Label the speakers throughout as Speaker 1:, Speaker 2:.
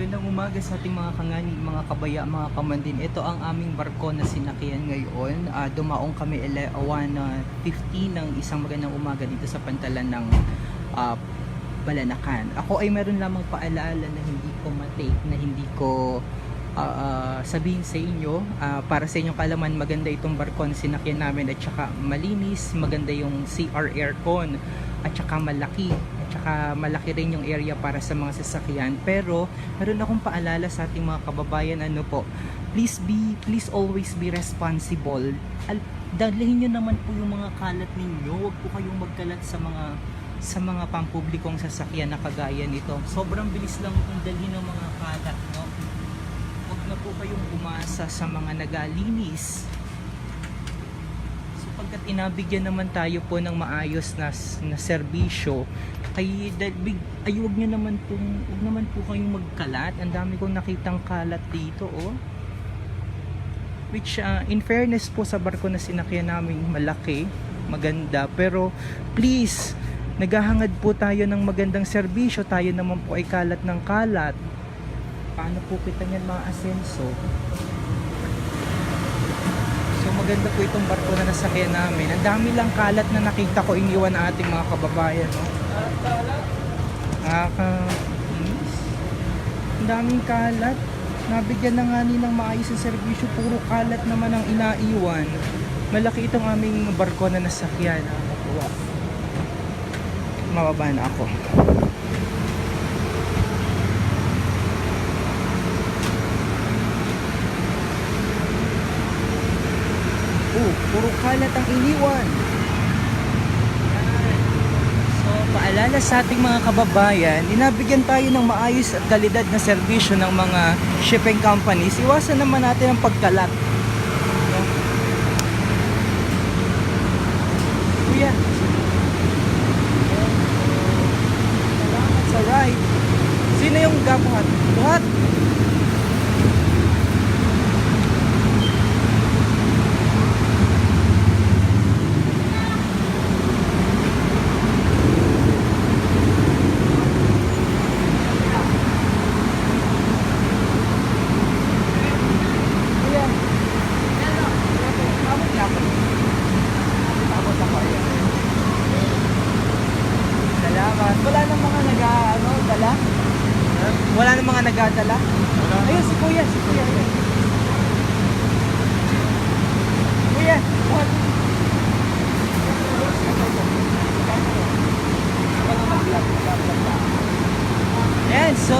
Speaker 1: magandang umaga sa ating mga kangani, mga kabaya, mga kamandin. Ito ang aming barko na sinakyan ngayon. Ah, dumaong kami 1.15 ng isang magandang umaga dito sa pantalan ng ah, Balanakan. Ako ay meron lamang paalala na hindi ko matake, na hindi ko ah, ah, sabihin sa inyo. Ah, para sa inyong kalaman, maganda itong barko na sinakyan namin at saka malinis, maganda yung CR aircon at saka malaki at saka malaki rin yung area para sa mga sasakyan. Pero meron akong paalala sa ating mga kababayan ano po please be please always be responsible. Al dalhin nyo naman po yung mga kalat ninyo. Huwag po kayong magkalat sa mga sa mga pampublikong sasakyan na kagaya nito. Sobrang bilis lang kung dalhin ng mga kalat no? Huwag na po kayong umasa sa mga nagalinis. Sapagkat inabigyan naman tayo po ng maayos na, na serbisyo ay, dahil big- ay huwag nyo naman po huwag naman po kayong magkalat ang dami kong nakitang kalat dito oh which uh, in fairness po sa barko na sinakyan namin malaki maganda pero please naghahangad po tayo ng magandang serbisyo tayo naman po ay kalat ng kalat paano po kita niyan mga asenso So maganda po itong barko na nasakyan namin. Ang dami lang kalat na nakita ko iniwan ng ating mga kababayan. No? Nakakainis. Ang daming kalat. Nabigyan na nga ni ng maayos ang serbisyo. Puro kalat naman ang inaiwan. Malaki itong aming barko na nasakyan. Nakakatuwa. Mababa na ako. Oh, puro kalat ang iniwan. So, paalala sa ating mga kababayan, inabigyan tayo ng maayos at kalidad na serbisyo ng mga shipping companies. Iwasan naman natin ang pagkalat. Kuya. Salamat sa ride. Sino yung gabuhat? Buhat? Kuya. Abot niya ako. Abot ako, ayan. Salamat. Wala nang mga naga, ano, dala? Wala nang mga nagadala? Ayun, si Kuya, si Kuya. Ayun. Kuya, what? Ayan, so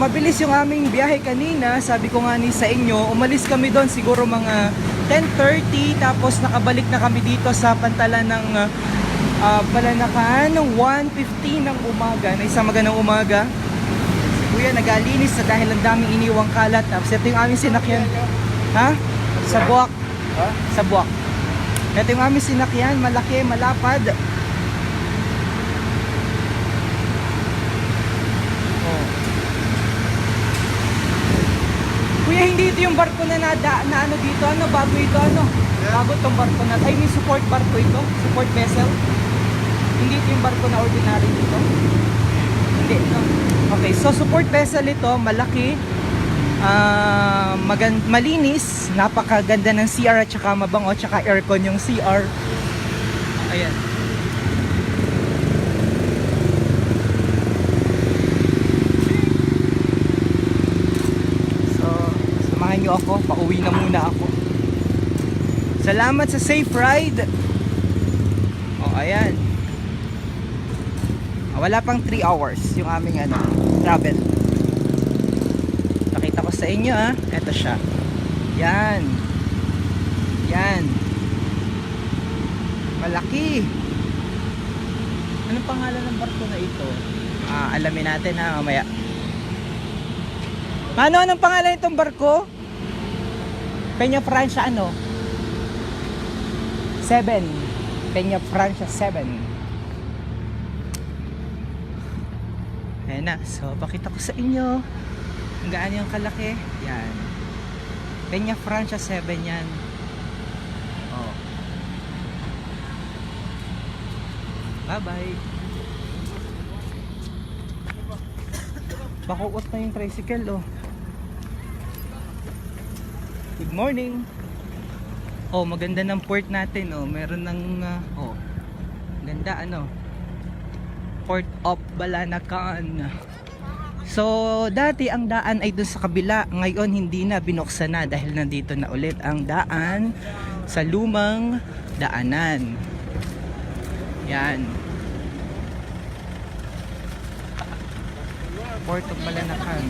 Speaker 1: mabilis yung aming biyahe kanina. Sabi ko nga ni sa inyo, umalis kami doon siguro mga 10.30 tapos nakabalik na kami dito sa pantalan ng uh, Balanakan 1.15 ng umaga na isang magandang umaga. Kuya nagalinis sa dahil ang daming iniwang kalat. Tapos ito yung aming sinakyan. Ha? Sa buwak.
Speaker 2: Ha?
Speaker 1: Sa buwak. Ito yung aming sinakyan, malaki, malapad. Oh. Kuya, hindi ito yung barko na nada, na ano dito, ano, bago ito, ano? Bago itong barko na, ay, may support barko ito, support vessel. Hindi ito yung barko na ordinary dito. Hindi? Okay, so support vessel ito, malaki, ah magan malinis, napakaganda ng CR at saka mabango, at saka aircon yung CR. Ayan. So, samahan nyo ako. Pauwi na muna ako. Salamat sa safe ride. Oh, ayan. Ah, Wala pang 3 hours yung aming ano, travel. Nakita ko sa inyo ah. Ito siya. Yan. Yan. Malaki. Anong pangalan ng barko na ito? Ah, alamin natin ha mamaya. Paano anong pangalan itong barko? Peña Francia ano? 7. Peña Francia 7. Ayan na. So, pakita ko sa inyo. Ang gaano yung kalaki. Yan. Peña Francia 7 yan. Oh. Bye-bye. Bakuot na yung tricycle, oh. Good morning. Oh, maganda ng port natin, oh. Meron ng, ah, oh. Ganda, ano. Port of Balanacan. So, dati ang daan ay dun sa kabila. Ngayon, hindi na binuksan na dahil nandito na ulit ang daan sa lumang daanan. Yan. Port of Balanacan.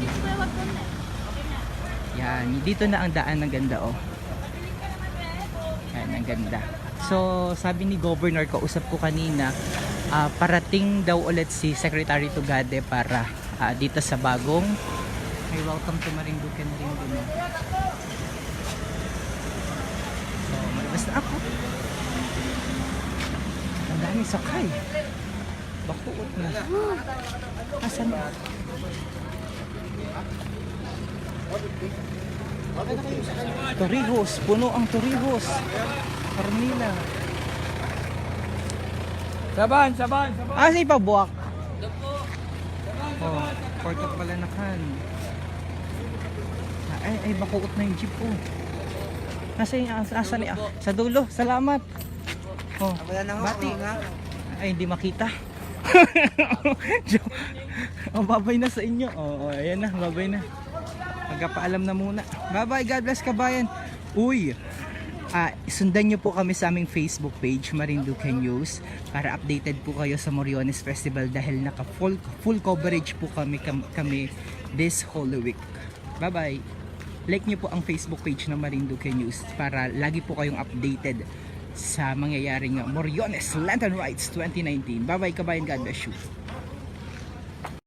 Speaker 1: Yan. Dito na ang daan ng ganda, oh. Yan, ang ganda. So, sabi ni Governor, kausap ko kanina, ah, parating daw ulit si Secretary Tugade para ah, dito sa bagong may welcome to Marinduque na rin din. So, malabas na ako. Ang dami sakay. Bakuot na. Asan na? Torrijos, puno ang Torrijos. Carmila.
Speaker 2: Saban, saban, saban.
Speaker 1: Ah, si Pabuak. Oh, Port of Balanacan. Ah, Ay, ay, bakuot na yung jeep oh. Nasa yung, asa, asa ni, ah, sa dulo, salamat. Oh,
Speaker 2: Wala na nga.
Speaker 1: bati. Ay, hindi makita. Oh, babay na sa inyo. Oh, oh, ayan na, babay na. Magpapaalam na muna. Bye-bye, God bless kabayan. Uy, Ah, sundan niyo po kami sa aming Facebook page, Marinduque News, para updated po kayo sa Moriones Festival dahil naka full, full coverage po kami, kam- kami this Holy Week. Bye-bye! Like niyo po ang Facebook page ng Marinduque News para lagi po kayong updated sa mangyayaring Moriones Lantern Rides 2019. Bye-bye kabayan, God bless you.